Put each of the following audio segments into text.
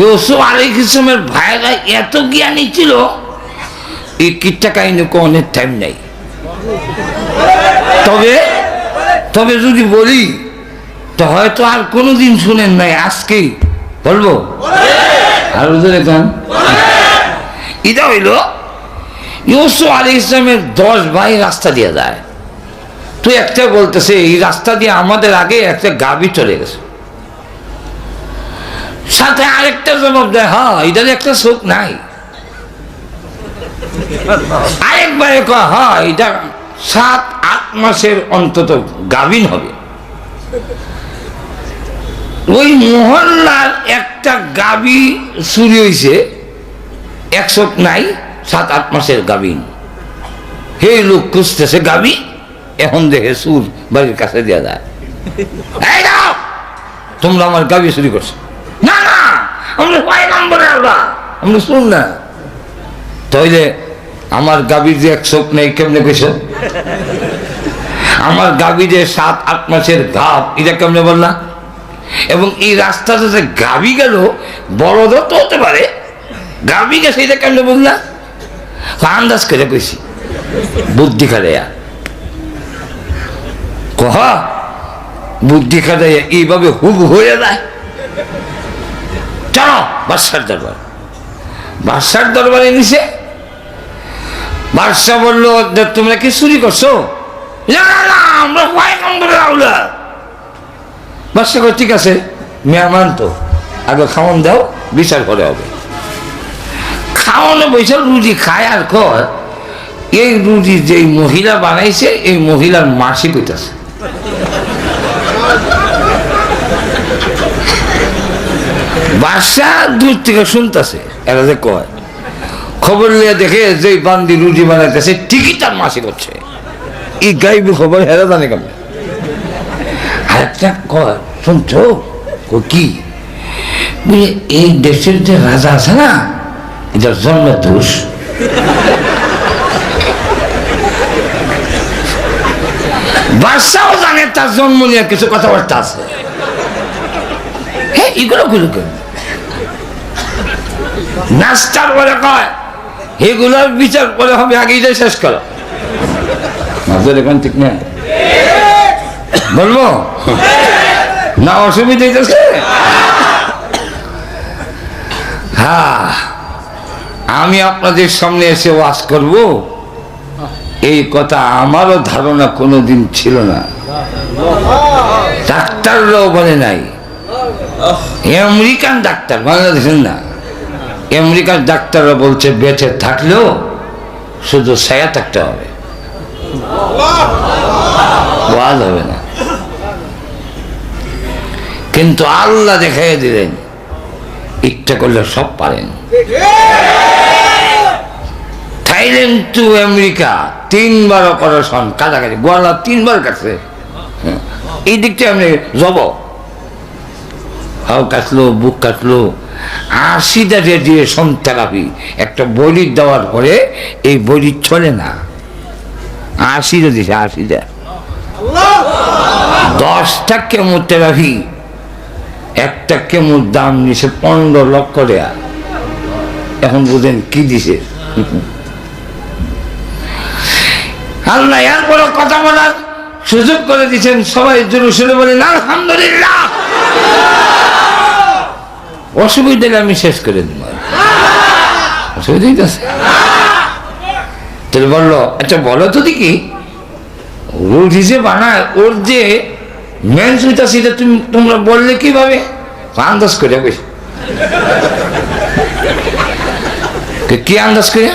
ইউসুফ আলী ইসলামের ভাইরা এত জ্ঞানী ছিল, এই কিটটা কাহিনী অনেক টাইম নেই। তবে তবে যদি বলি, তো হয়তো আর কোনোদিন শুনেন নাই আজকেই বলব? আর দেখেন এটা হইল, ইউসুফ আলী ইসলামের দশ ভাই রাস্তা দিয়ে যায়। তুই একটা বলতেছে, এই রাস্তা দিয়ে আমাদের আগে একটা গাবি চলে গেছে। সাথে আরেকটা জবাব দেয় হ্যাঁ এটার একটা চোখ নাই। আরেকবারে কয় হ্যাঁ এটা সাত, আট মাসের অন্তত গাভিন হবে। ওই মহল্লার একটা গাবি চুরি হয়েছে এক চোখ নাই, সাত, আট মাসের গাভিন। হে লোক খুঁজতেছে গাবি এখন দেখে সুর বাড়ির কাছে দেওয়া যায়। তোমরা আমার গাবি চুরি করছ। আমরা কয় নম্বরে আমরা আমরা শুন না। তাইলে আমার গাবির যে এক চোখ নেই, কেমনে কইছো? আমার গাবি যে সাত, আট মাসের গাব এটা কেমনে বললা? এবং এই রাস্তাতে যে গাবি গেল বড়দও তো হতে পারে। গাবি গেছে, এটা কেমনে বললা? আন্দাজ করে কইছি। বুদ্ধি খাটাইয়া। কহ, বুদ্ধি খাটাইয়া এইভাবে হুব হয়ে যায়। বাদশার দরবার। বাদশার দরবারে নিছে বাদশাহ বলল তোমরা কি চুরি করছ? বাদশাহ ঠিক আছে, মেহমান তো, আগে খাওয়ান দাও, বিচার করে হবে। খাওয়ানো বৈশাল রুটি খায় আর কয়, এই রুটি যে মহিলা বানাইছে, এই মহিলার মাসি কইতাছে বাসা দূর থেকে শুনতেছে, এরা যে কয়। খবর লিয়ে দেখে যে বান্দি রুটি বানাইতেছে, ঠিকই তার মাসি করছে এই গাইবি খবর হেরা জানে কেমন? আরেকটা কয়, শুনছো? কি? এই দেশের যে রাজা আছে না এটা জন্ম দোষ বাদশাও জানে, তার জন্ম নিয়ে কিছু কথাবার্তা আছে। হ্যাঁ এগুলো গুলো কেন নাস্তার বলে কয়, এগুলোর বিচার করে হবে আগে এটাই শেষ করো। মাঝের এখন ঠিক না বলব? না, অসুবিধা হইতেছে? হ্যাঁ আমি আপনাদের সামনে এসে ওয়াজ করব। এই কথা আমারও ধারণা কোনোদিন ছিল না। ডাক্তাররাও বলে নাই। আমেরিকান ডাক্তার, বাংলাদেশের না। আমেরিকার ডাক্তাররা বলছে, বেঁচে থাকলেও শুধু ছায়া থাকতে হবে। হবে না। কিন্তু আল্লাহ দেখাই দিলেন, ইচ্ছা করলে সব পারেন। থাইল্যান্ড টু আমেরিকা, তিনবার অপারেশন কাছাকাছি গোয়ালা তিনবার কাছে হ্যাঁ। এই দিকটা আমি যাব। হাও কাটলো, বুক কাটলো আশিটা রেডিয়েশন থেরাপি একটা বড়ি দেওয়ার পরে এই বড়ি চলে না। আশিটা দিছে আশিটা দশটা কেমোথেরাপি একটা কেমোর দাম নিছে পনেরো লক্ষ টাকা এখন বুঝেন কি দিছে। আল্লাহ, এরপরে কথা বলার সুযোগ করে দিচ্ছেন সবাই জোরে শুনে বলেন আলহামদুলিল্লাহ। অসুবিধা আমি শেষ করে দিব। অসুবিধা হইতেছে তাহলে বলল আচ্ছা বলো তো দেখি রুটি যে বানায়, ওর যে মেন সুইটা সেটা তুমি, তোমরা বললে কীভাবে? আন্দাজ করে বেশ কি আন্দাজ করে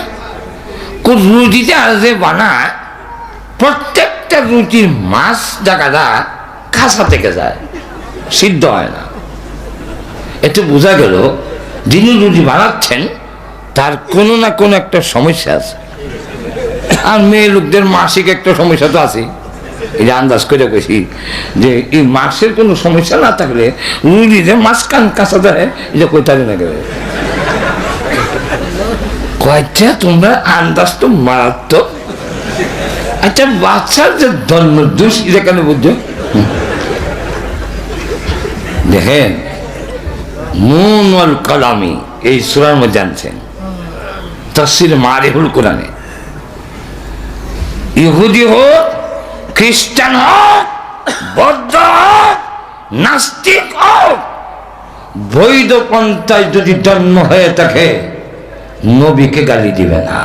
রুটিতে আর যে বানায়, প্রত্যেকটা রুটির মাছ জায়গাটা খাসা থেকে যায়, সিদ্ধ হয় না। এতে বোঝা গেল, যিনি রুটি বানাচ্ছেন, তার কোনো না কোনো একটা সমস্যা আছে। আর মেয়ে লোকদের মাসিক একটা সমস্যা তো আছে। এটা আন্দাজ করে কইছি যে, এই মাসের কোনো সমস্যা না থাকলে রুটি যে মাছ কান কাঁচা দেয় এটা কইতারি না গেলে। কয়েকটা তোমরা আন্দাজ তো মারাত্মক। আচ্ছা বাচ্চার যে ধর্ম দোষ এটা কেন বুঝছ। দেখেন নুন ওয়াল কলামি, এই সুরার মধ্যে আনছেন। তসির মারিহুল কোরআনে। ইহুদি হোক, খ্রিস্টান হোক, বৌদ্ধ হোক, নাস্তিক হোক, বৈধ পন্থায় যদি জন্ম হয়ে থাকে, নবীকে গালি দিবে না।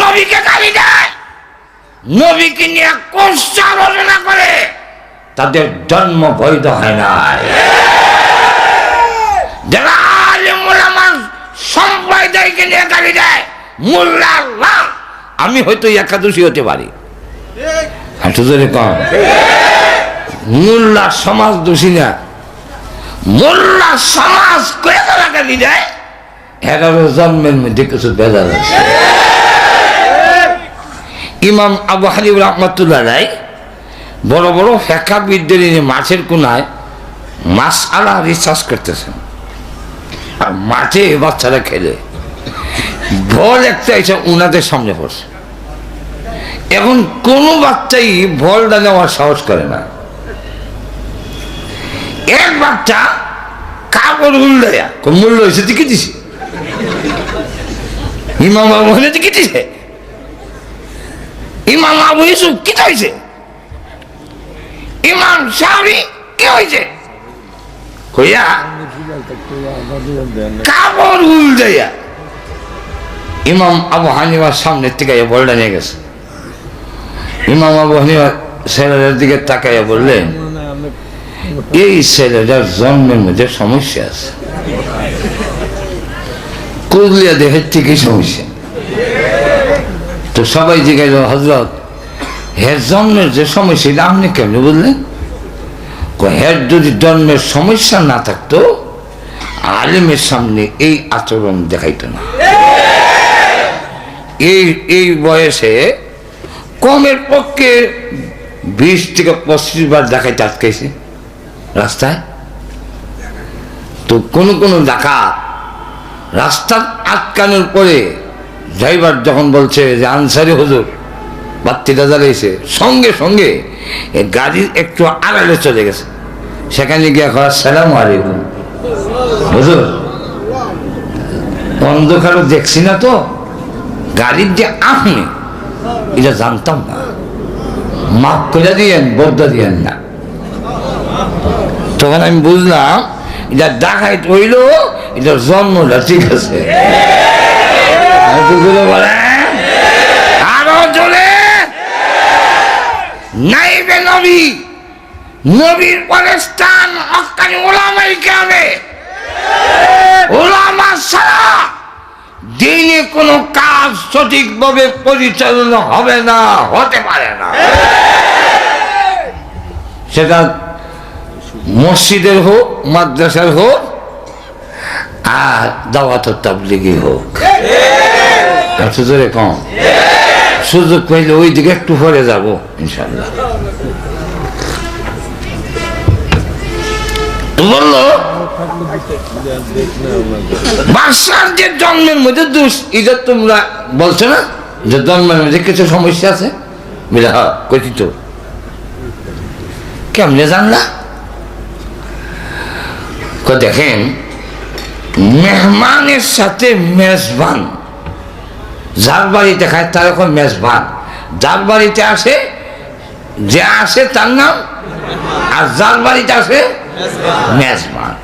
নবীকে গালি দেয়, নবীকে নিয়ে কোশ্চা আলোচনা করে। তাদের জন্ম বৈধ হয় না যারা আলিম ওলামার সম্প্রদায়কে নিয়ে গালি দেয়, মোল্লা আল্লাহ আমি হয়তো একাদশী হতে পারি। মোল্লা সমাজ দোষী না। মোল্লা সমাজ করে তারা এগারো জন্মের মধ্যে কিছু বেজাল আছে। ইমাম আবু হালিব রহমতুল্লাহ রায় বড় বড় ফেকাবিদদের নিয়ে মাছের কোনায় মাছ আলা রিসার্চ করতেছেন। আর মাঠে বাচ্চারা খেলে। বল একটা এসে উনাদের সামনে পড়ছে এখন কোনো বাচ্চাই বলটা নেওয়ার সাহস করে না। এক বাচ্চা কাপড় উল্লে মূল্য হয়েছে দিকে দিছি? ইমাম বাবু হলে দিকে দিছে। ইমাম আবু ইউসুফ কি হয়েছে ইমাম সাহাবি কি হয়েছে? হইয়া কাপড় উল দেয়া ইমাম আবু হানিফার সামনের থেকে বলটা নিয়ে গেছে। ইমাম আবু হানিফা ছেলেদের দিকে তাকাইয়া বললেন, এই ছেলেটার জন্মের মধ্যে সমস্যা আছে। কুদলিয়া দেহের থেকেই সমস্যা। তো সবাই জিজ্ঞাসা হজরত হের জন্মের যে সমস্যা এটা আপনি কেমনি বললেন হের যদি জন্মের সমস্যা না থাকতো, আলেমের সামনে এই আচরণ দেখাইতো না। এই এই বয়সে কমের পক্ষে বিশ থেকে পঁচিশ বার দেখাইতে আটকাইছে রাস্তায়। তো কোনো কোনো ডাকা রাস্তা আটকানোর পরে ড্রাইভার যখন বলছে যে, আনসারি হুজুর বাত্তিটা জ্বালিয়েছে সঙ্গে সঙ্গে এ গাড়ির একটু আড়ালে চলে গেছে। সেখানে গিয়ে করার সালাম আলাইকুম। হুজুর অন্ধকারও দেখছি না তো। গাড়ির যে আপনি এটা জানতাম না। মাফ করে দিয়েন বদ্ধ দিয়েন না। তখন আমি বুঝলাম এটা ডাকাইত হইল এটা জন্মটা ঠিক আছে। বলেন। আরও জোরে নাইবে নবী। নবীর পরে স্থান হকানি ওলামাই কেমে ওলামা ছাড়া দিনে কোনো কাজ সঠিকভাবে পরিচালনা হবে না, হতে পারে না। সেটা মসজিদের হোক, মাদ্রাসার হোক, আর দাওয়াত তাবলিগি হোক। কম। সুযোগ পাইলে ওই দিকে একটু পরে যাব ইনশাল্লাহ বলছো না যে জন্মের মধ্যে কিছু সমস্যা আছে? হ্যাঁ দেখেন, মেহমানের সাথে মেজবান যার বাড়িতে খায়, তার এখন মেজবান। যার বাড়িতে আসে, যে আসে তার নাম, আর যার বাড়িতে আসে মেজবান।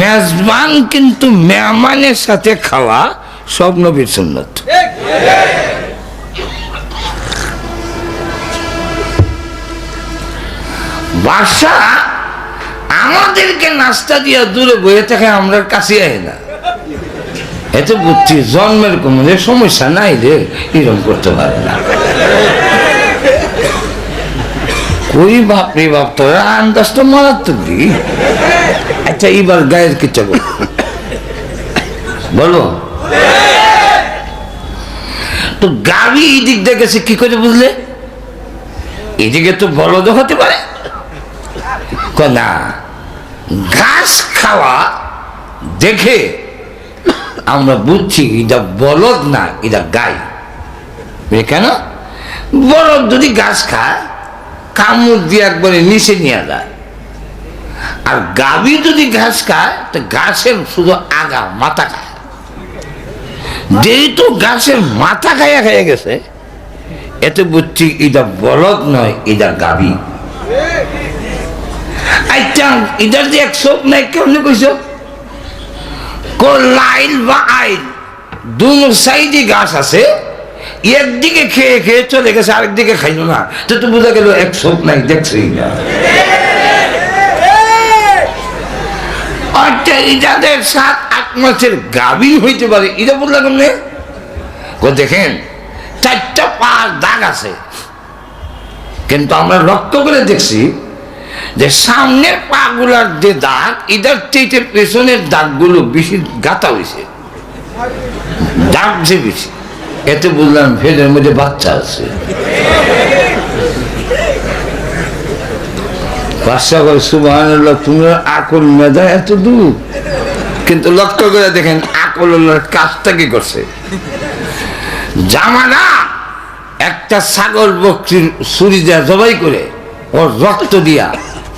মেজবান কিন্তু মেহমানের সাথে খাওয়া সব নবীর সুন্নত। বাসা আমাদেরকে নাস্তা দিয়া দূরে বয়ে থাকে আমরা কাছে আয় না। এতে বুঝছি জন্মের কোনো সমস্যা নাই রে, এরকম করতে পারে না। কই বাপ রে বাপ, তোর আন্দাজ তো মারাত্মক দি। আচ্ছা এবার গায়ের কিচ্ছা বল। তো গাড়ি এদিক দিয়ে গেছে, কি করে বুঝলে? এদিকে তো বলদ হতে পারে। না, ঘাস খাওয়া দেখে আমরা বুঝছি, এটা বলদ না, এটা গাই। কেন? বলদ যদি গাছ খায়, কামড় দিয়ে একবারে নিচে নিয়ে যায়। আর গাভী যদি ঘাস খায়, তো ঘাসের শুধু আগা, মাথা খায়। যেহেতু গাছের মাথা খাইয়া খাইয়া গেছে, এতে বুঝছি এটা বলদ নয়, এটা গাভী আচ্ছা এটার যে এক চোখ নাই, কেমনে কইছ? কো লাইল বা আইল দুনো সাইডে গাছ আছে, একদিকে খেয়ে খেয়ে চলে গেছে, আরেকদিকে খাইল না। তো তো বোঝা গেল এক চোখ নাই দেখছি না। ইটাদের সাত আট মাসের গাভীর হইতে পারে এটা বললাম কেমনে? দেখেন, চারটা পা দাগ আছে। কিন্তু আমরা লক্ষ্য করে দেখছি যে সামনের পাগুলার যে দাগ, এটার চেয়ে পেছনের দাগগুলো বেশি গাতা হয়েছে দাগ যে বেশি। এতে বুঝলাম ফেরের মধ্যে বাচ্চা আছে। বাচ্চা করে সুবাহ তুমি আকল মেধা এত দূর? কিন্তু লক্ষ্য করে দেখেন, আকল কাজটা কি করছে? জামানা, একটা ছাগল বকরির ছুরি দেওয়া জবাই করে, ওর রক্ত দিয়া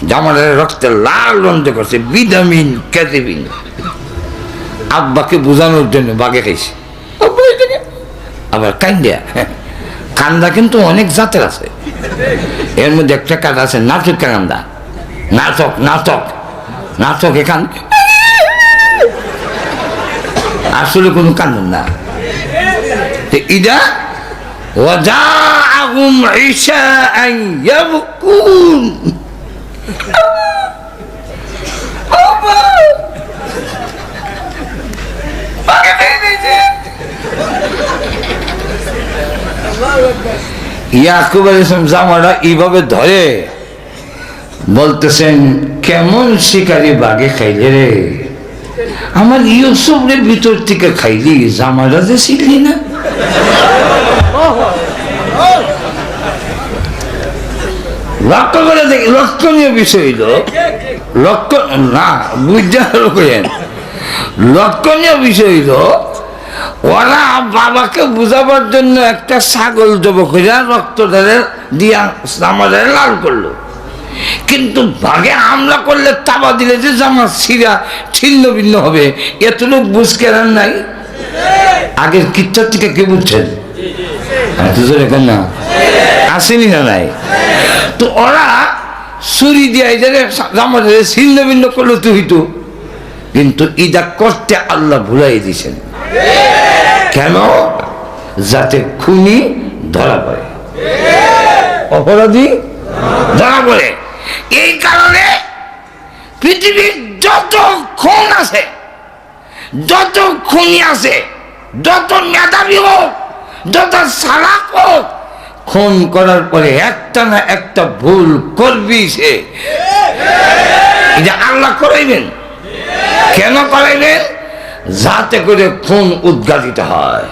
জামানের রক্তে লাল রন্ধ করছে ভিটামিন ক্যাটিভিন আব্বাকে বোঝানোর জন্য বাগে খাইছে আব্বা এটাকে- আবার কান্দিয়া কান্দা কিন্তু অনেক জাতের আছে এর মধ্যে একটা কাজ আছে নাটক কান্দা নাটক নাটক নাটক এখান আসলে কোনো কান্দন না তো ইদা وجاءهم عشاء يبكون ইয়াকুব আলী ইসলাম জামারা এইভাবে ধরে, বলতেছেন, কেমন শিকারি বাগে খাইলে রে? আমার ইউসুফের ভিতর থেকে খাইলি জামারা যে শিখলি না? লক্ষ্য করে দেখি, লক্ষণীয় বিষয় হইল লক্ষ্য না, বুঝতে করেন লক্ষণীয় বিষয় হইল, ওরা বাবাকে বুঝাবার জন্য একটা ছাগল জব করে রক্ত ঢেলে দিয়া আমাদের লাল করল। কিন্তু ভাগে হামলা করলে তাবা দিলে যে জামা ছিঁড়া, ছিন্ন ভিন্ন হবে, এতটুক বুঝ কেনার নাই? আগের কিচ্ছার থেকে কে বুঝছেন? জোরে কেন না? আসেনি না নাই? তো ওরা ছুরি দিয়ে আমাদের ছিন্ন ভিন্ন করল তো কিন্তু ইদা করতে আল্লাহ ভুলাই দিয়েছেন কেন? যাতে খুনি ধরা পড়ে। অপরাধী ধরা পড়ে। এই কারণে পৃথিবীর যত খুন আছে, যত খুনি আছে, যত মেধাবী হোক, যত সালাক হোক খুন করার পরে একটা না একটা ভুল করবি সে। আল্লাহ করাইবেন। কেন করাইবেন? যাতে করে খুন উদ্ঘাটিত হয়।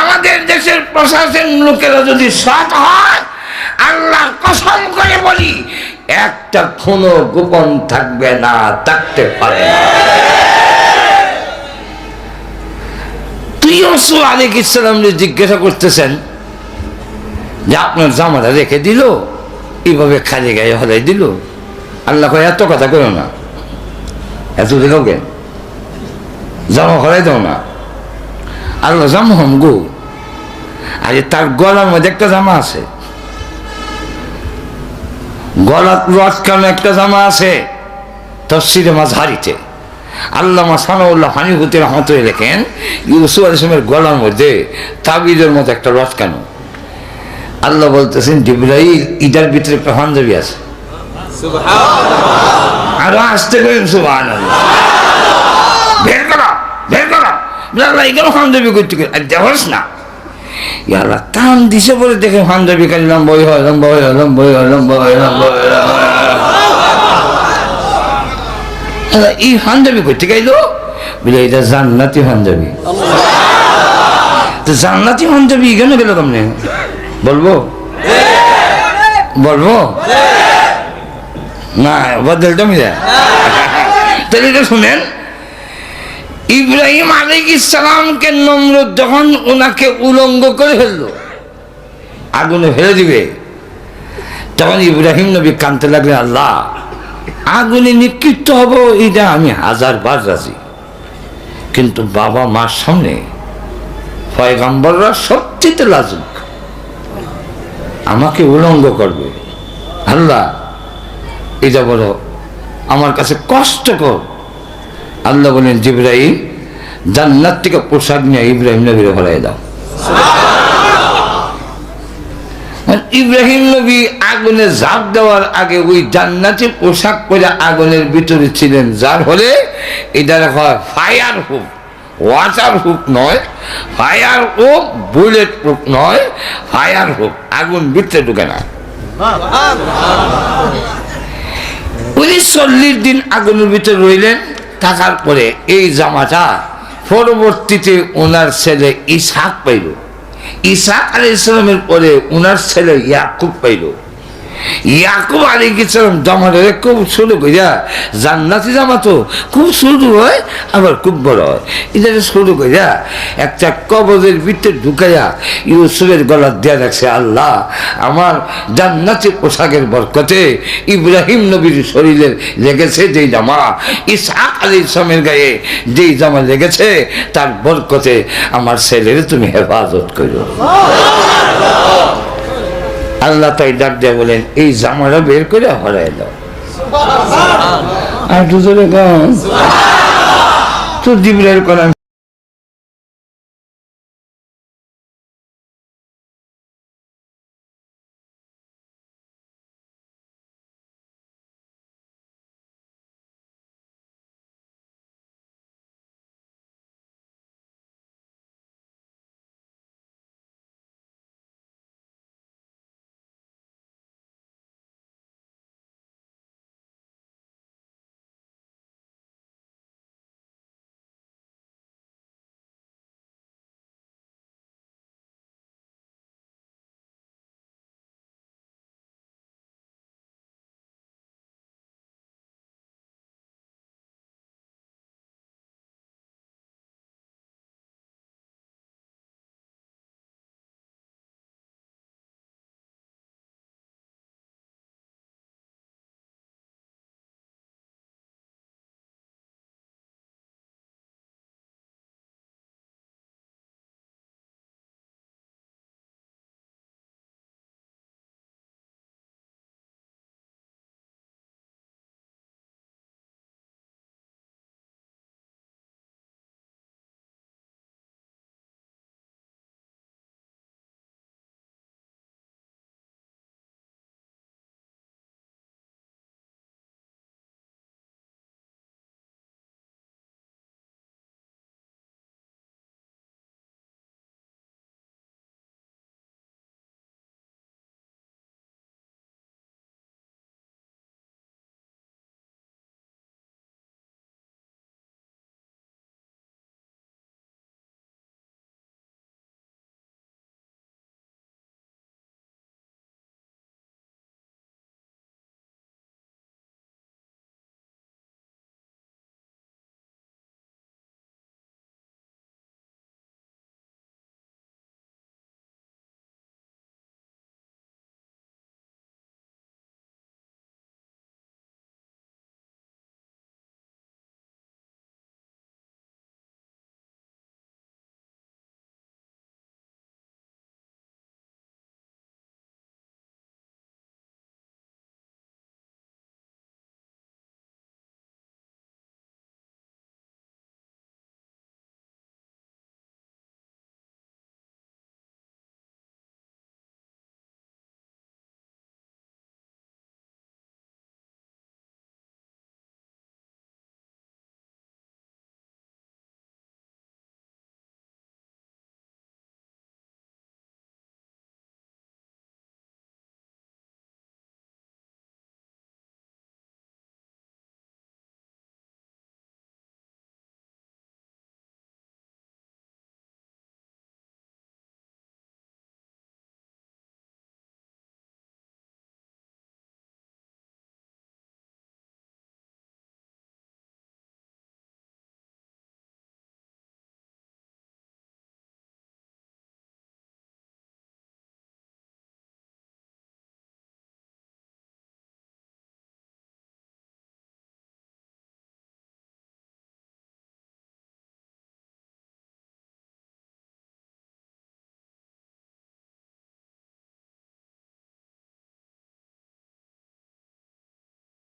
আমাদের দেশের প্রশাসন লোকেরা যদি সৎ হয় আল্লাহ কসম করে বলি, একটা খুনো গোপন থাকবে না, থাকতে পারে না। তুই অসু আলিক ইসলামকে জিজ্ঞাসা করতেছেন যে আপনার জামাটা রেখে দিল, এইভাবে খালি গায়ে হলাই দিল। আল্লাহ কয়, এত কথা করো না। এত দিল কেন? জামা হলাই দাও না। আল্লাহ জামা হম গো। আরে তার গলার মধ্যে একটা জামা আছে। গলার লটকানো একটা জামা আছে তফসিরে মাঝহারিতে। আল্লামা সানাউল্লাহ হানিহুতি রহমত লেখেন ইউসুফ আলিসমের গলার মধ্যে তাবিজের মতো একটা লটকানো আল্লাহ বলতেছেন জিব্রাইল ইটার ভিতরে একটা পাঞ্জাবি আছে। আরও আসতে করেন সুবাহ বের করো বের করো। এগুলো পাঞ্জাবি করতে আর না। টান দিছে বলে দেখে পাঞ্জাবি খালি লম্বা হয়ে হয় লম্বা হয়ে হয় লম্বা হয়ে হয় লম্বা হয়ে লম্বা হয়ে আল্লাহ, এই পাঞ্জাবি করতে গাইলো বলে, এটা জান্নাতি পাঞ্জাবি তো জান্নাতি পাঞ্জাবি কেন গেল কেমনে বলব? বলব? না বদলটা মিলে। তাহলে এটা শুনেন, ইব্রাহিম আলিক ইসলামকে নমরুদ যখন ওনাকে উলঙ্গ করে ফেলল, আগুনে ফেলে দিবে, তখন ইব্রাহিম নবী কানতে লাগলেন, আল্লাহ আগুনে নিক্ষিপ্ত হব, এটা আমি হাজার বার রাজি। কিন্তু বাবা মার সামনে পয়গাম্বররা সবচেয়ে লাজুক। আমাকে উলঙ্গ করবে। আল্লাহ এটা বলো, আমার কাছে কষ্টকর আল্লাহ বলেন জিব্রাহিম জান্নাত থেকে পোশাক নিয়ে ইব্রাহিম নবীর হলাই দাও আর ইব্রাহিম নবী আগুনে ঝাঁপ দেওয়ার আগে ওই জান্নাতি পোশাক পরে আগুনের ভিতরে ছিলেন। যার হলে এটা হয় ফায়ার হুপ ওয়াটার হুপ নয় ফায়ার হুপ বুলেট প্রুফ নয় ফায়ার হুপ আগুন ভিতরে ঢুকে না। উনি চল্লিশ দিন আগুনের ভিতরে রইলেন, থাকার পরে এই জামাটা পরবর্তীতে ওনার ছেলে ইসাক পাইল। ইসাক আলী ইসলামের পরে উনার ছেলে ইয়াকুব পাইল। ইয়াকুব আলী ইসলাম জামাটা খুব ছোট কইরা, জান্নাতি জামা তো খুব ছোট হয়, আবার খুব বড় হয়। এটা ছোট কইরা, একটা কবজের ভিতরে ঢুকাইয়া ইউসুফের গলা দেয়া রাখছে আল্লাহ, আমার জান্নাতি পোশাকের বরকতে ইব্রাহিম নবীর শরীরের লেগেছে যেই জামা, ইসহাক আলী ইসলামের গায়ে যেই জামা লেগেছে, তার বরকতে আমার ছেলের তুমি হেফাজত করো আল্লাহ তাই ডাক দেয়া বলেন এই জামাটা বের করে হরাই দাও। আর দুজনে গান তো জিবরাইল কলাম